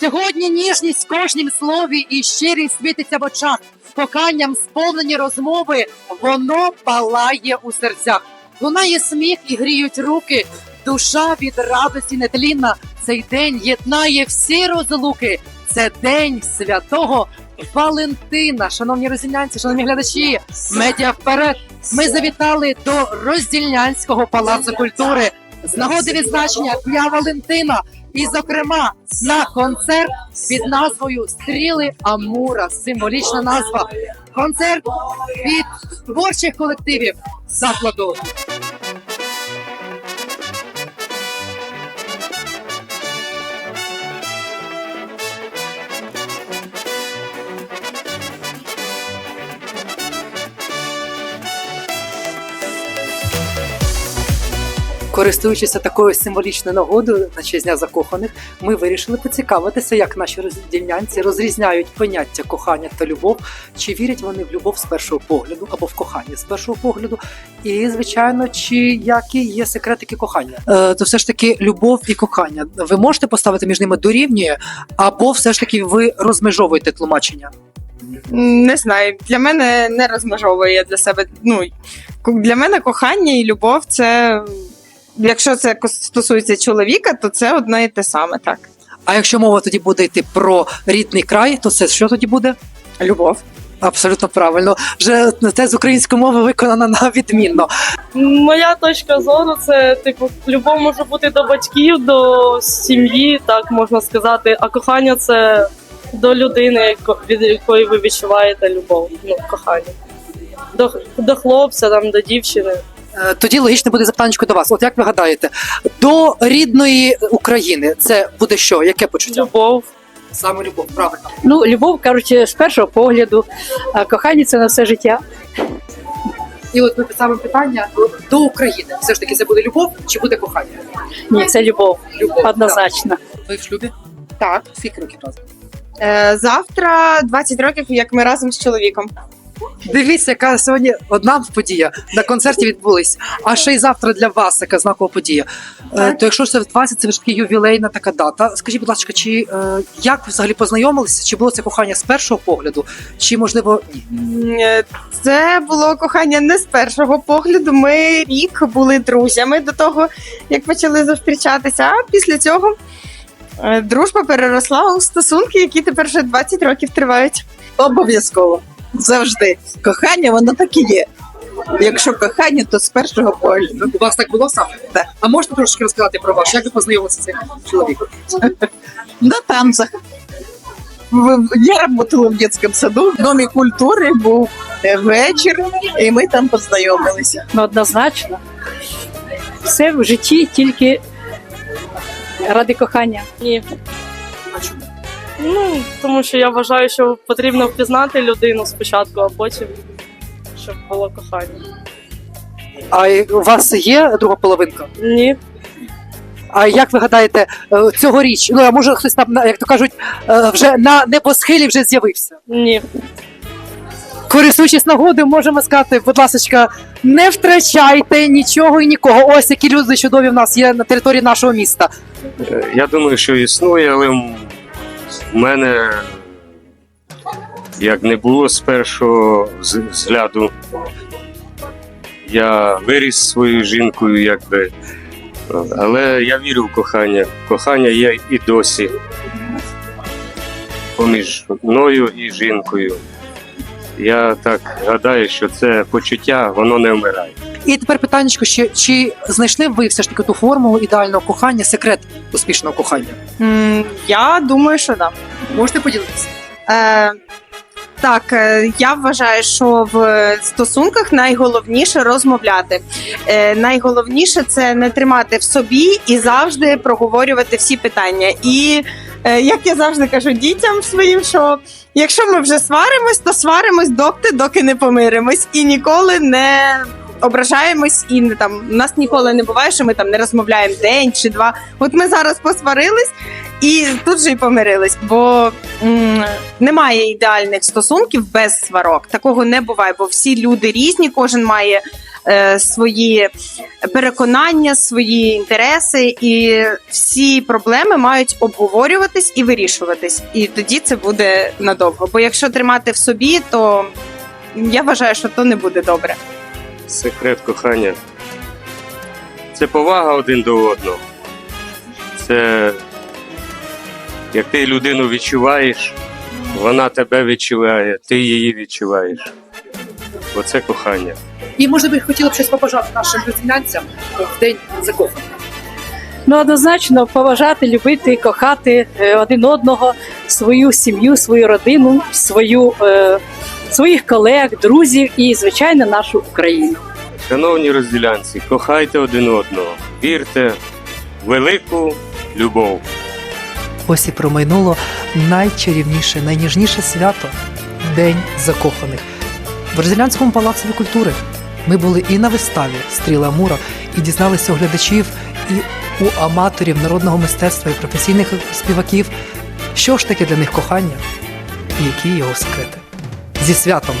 Сьогодні ніжність в кожнім слові і щирість світиться в очах. Коханням сповнені розмови, воно палає у серцях. Лунає сміх і гріють руки. Душа від радості нетлінна. Цей день єднає всі розлуки. Це день святого Валентина. Шановні роздільнянці, шановні глядачі, медіа вперед. Ми завітали до роздільнянського палацу культури з нагоди відзначення Дня Валентина. І, зокрема, на концерт під назвою Стріли Амура. Символічна назва. Концерт від творчих колективів закладу. Користуючися такою символічною нагодою на честь дня закоханих, ми вирішили поцікавитися, як наші роздільнянці розрізняють поняття кохання та любов, чи вірять вони в любов з першого погляду або в кохання з першого погляду, і звичайно, чи які є секретики кохання. Е, то все ж таки любов і кохання. Ви можете поставити між ними дорівнює, або все ж таки ви розмежовуєте тлумачення? Не знаю, для мене не розмежовує для себе. Ну для мене кохання і любов це. Якщо це стосується чоловіка, то це одне і те саме, так. А якщо мова тоді буде йти про рідний край, то це що тоді буде? Любов. Абсолютно правильно. Вже те з української мови виконано на відмінно. Моя точка зору це типу любов може бути до батьків, до сім'ї, так можна сказати. А кохання це до людини, яко- від якої ви відчуваєте любов. Ну, кохання. До, до хлопця, там, до дівчини. Е, Тоді логічне буде запитання до вас. От як ви гадаєте, до рідної України це буде що? Яке почуття? Любов. Саме любов, правильно. Ну, любов, кажуть, з першого погляду, а кохання це на все життя. І от ми саме питання до України. Все ж таки, це буде любов чи буде кохання? Ні, це любов, Любов однозначно. так. Ви в шлюбі? Так. Скільки років разом? Е, завтра 20 років, як ми разом з чоловіком. Дивіться, яка сьогодні одна подія на концерті відбулись, а ще й завтра для вас яка знакова подія. Е, то якщо це в 20, це ж таки ювілейна така дата. Скажіть, будь ласка, чи е, як ви взагалі познайомилися? Чи було це кохання з першого погляду, чи можливо ні? Е, Це було кохання не з першого погляду. Ми рік були друзями до того, як почали зустрічатися. А після цього е, дружба переросла у стосунки, які тепер вже 20 років тривають. Обов'язково. Завжди. Кохання, воно так і є. Якщо кохання, то з першого погляду. У вас так було саме? Так. А можете трошки розказати про вас? Як ви познайомилися з цим чоловіком? На танцях. Я работала в детском саду, в Домі культури був вечір, і ми там познайомилися. Ну, однозначно. Все в житті тільки ради кохання. Ні. А чому? Ну, тому що я вважаю, що потрібно впізнати людину спочатку, а потім щоб було кохання. А у вас є друга половинка? Ні. А як ви гадаєте, е, цьогоріч, ну а може хтось там, на- як то кажуть, е, вже на небосхилі вже з'явився? Ні. Користуючись нагодою, можемо сказати, будь ласка, не втрачайте нічого і нікого. Ось які люди чудові в нас є на території нашого міста. Е, Я думаю, що існує, але м- в мене як не було з першого взгляду. Я виріс своєю жінкою, якби. Але я вірю в кохання. Кохання є і досі. Поміж мною і жінкою. Я так гадаю, що це почуття, воно не вмирає. І тепер питання, ще, чи знайшли ви все ж таки ту формулу ідеального кохання, секрет успішного кохання? М, Я думаю, що так. Можете поділитися? Е, так, е, я вважаю, що в стосунках найголовніше розмовляти. Е, найголовніше це не тримати в собі і завжди проговорювати всі питання. І е, як я завжди кажу дітям своїм, що якщо ми вже сваримось, то сваримось доки, доки не помиримось, і ніколи не. Ображаємось і не там у нас ніколи не буває, що ми там не розмовляємо день чи два. От ми зараз посварились і тут же й помирились, бо м, немає ідеальних стосунків без сварок. Такого не буває, бо всі люди різні, кожен має е, свої переконання, свої інтереси, і всі проблеми мають обговорюватись і вирішуватись. І тоді це буде надовго. Бо якщо тримати в собі, то я вважаю, що то не буде добре. Секрет кохання. Це повага один до одного. Це як ти людину відчуваєш, вона тебе відчуває, ти її відчуваєш. Оце кохання. І може би хотіла б щось побажати нашим британцям в день закоханих. Ну, однозначно поважати, любити, кохати е, один одного, свою сім'ю, свою родину, свою, е, своїх колег, друзів і, звичайно, нашу Україну. Шановні розділянці, кохайте один одного, вірте в велику любов. Ось і промайнуло найчарівніше, найніжніше свято День закоханих. В Розілянському палацові культури ми були і на виставі Стріла Мура, і дізналися у глядачів, і у аматорів народного мистецтва і професійних співаків, що ж таке для них кохання і які його секрети. Зі святом